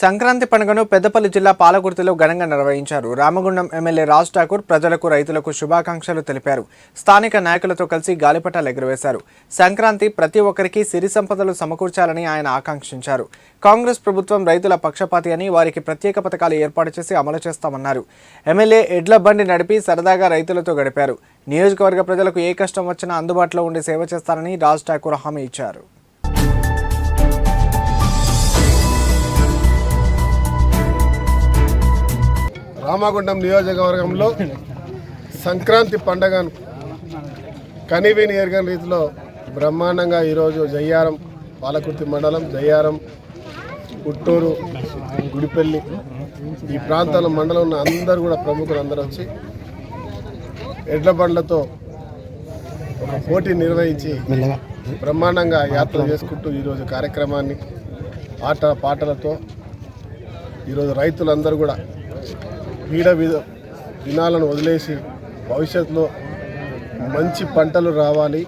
సంక్రాంతి పండుగను పెద్దపల్లి జిల్లా పాలకుర్తిలో ఘనంగా నిర్వహించారు. రామగుండం ఎమ్మెల్యే రాజ్ ఠాకూర్ ప్రజలకు రైతులకు శుభాకాంక్షలు తెలిపారు. స్థానిక నాయకులతో కలిసి గాలిపటాలు ఎగురవేశారు. సంక్రాంతి ప్రతి ఒక్కరికి సిరి సంపదలు సమకూర్చాలని ఆయన ఆకాంక్షించారు. కాంగ్రెస్ ప్రభుత్వం రైతుల పక్షపాతి అని వారికి ప్రత్యేక పథకాలు ఏర్పాటు చేసి అమలు చేస్తామన్నారు. ఎమ్మెల్యే ఎడ్ల బండి నడిపి సరదాగా రైతులతో గడిపారు. నియోజకవర్గ ప్రజలకు ఏ కష్టం వచ్చినా అందుబాటులో ఉండి సేవ చేస్తారని రాజ్ ఠాకూర్ హామీ ఇచ్చారు. రామగుండం నియోజకవర్గంలో సంక్రాంతి పండగను కనివిని ఎరగని రీతిలో బ్రహ్మాండంగా ఈరోజు జయ్యారం పాలకుర్తి మండలం జయ్యారం పుట్టూరు గుడిపల్లి ఈ ప్రాంతాల మండలం ఉన్న అందరూ కూడా ప్రముఖులు అందరూ వచ్చి ఎడ్ల బండ్లతో ఒక పోటీ నిర్వహించి బ్రహ్మాండంగా యాత్ర చేసుకుంటూ ఈరోజు కార్యక్రమాన్ని ఆట పాటలతో ఈరోజు రైతులందరూ కూడా పీడ విధ దినాలను వదిలేసి భవిష్యత్తులో మంచి పంటలు రావాలి.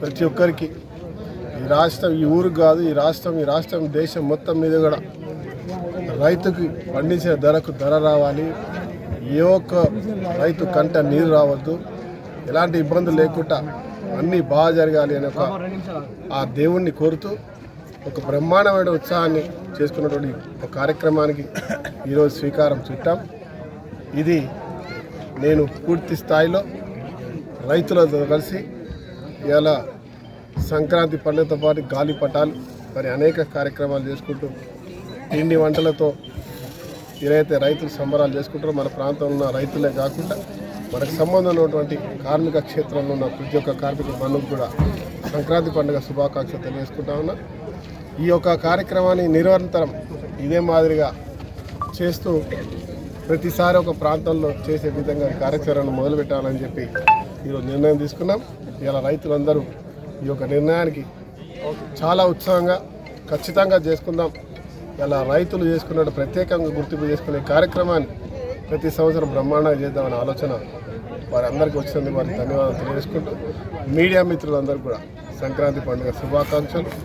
ప్రతి ఒక్కరికి ఈ రాష్ట్రం ఈ ఊరు కాదు ఈ రాష్ట్రం ఈ రాష్ట్రం దేశం మొత్తం మీద కూడా రైతుకి పండించిన ధరకు ధర రావాలి. ఏ ఒక్క రైతు కంట నీరు రావద్దు. ఎలాంటి ఇబ్బందులు లేకుండా అన్నీ బాగా జరగాలి అని ఒక ఆ దేవుణ్ణి కోరుతూ ఒక బ్రహ్మాండమైన ఉత్సాహాన్ని చేసుకున్నటువంటి ఒక కార్యక్రమానికి ఈరోజు శ్రీకారం చుట్టాం. ఇది నేను పూర్తి స్థాయిలో రైతులతో కలిసి ఇలా సంక్రాంతి పండుగతో పాటు గాలి పటాలు మరి అనేక కార్యక్రమాలు చేసుకుంటూ పిండి వంటలతో ఏదైతే రైతులు సంబరాలు చేసుకుంటారో మన ప్రాంతంలో ఉన్న రైతులే కాకుండా మనకు సంబంధం ఉన్నటువంటి కార్మిక క్షేత్రంలో ఉన్న ప్రతి ఒక్క కార్మిక బంధువుకు కూడా సంక్రాంతి పండుగ శుభాకాంక్షలు తెలియజేసుకుంటా ఉన్నా. ఈ యొక్క కార్యక్రమాన్ని నిరంతరం ఇదే మాదిరిగా చేస్తూ ప్రతిసారి ఒక ప్రాంతంలో చేసే విధంగా ఈ కార్యాచరణ మొదలుపెట్టాలని చెప్పి ఈరోజు నిర్ణయం తీసుకున్నాం. ఇలా రైతులందరూ ఈ యొక్క నిర్ణయానికి చాలా ఉత్సాహంగా ఖచ్చితంగా చేసుకుందాం. ఇలా రైతులు చేసుకున్నట్టు ప్రత్యేకంగా గుర్తింపు చేసుకునే కార్యక్రమాన్ని ప్రతి సంవత్సరం బ్రహ్మాండంగా చేద్దామనే ఆలోచన వారందరికీ వచ్చింది వారికి ధన్యవాదాలు తెలియజేసుకుంటూ మీడియా మిత్రులందరూ కూడా సంక్రాంతి పండుగ శుభాకాంక్షలు.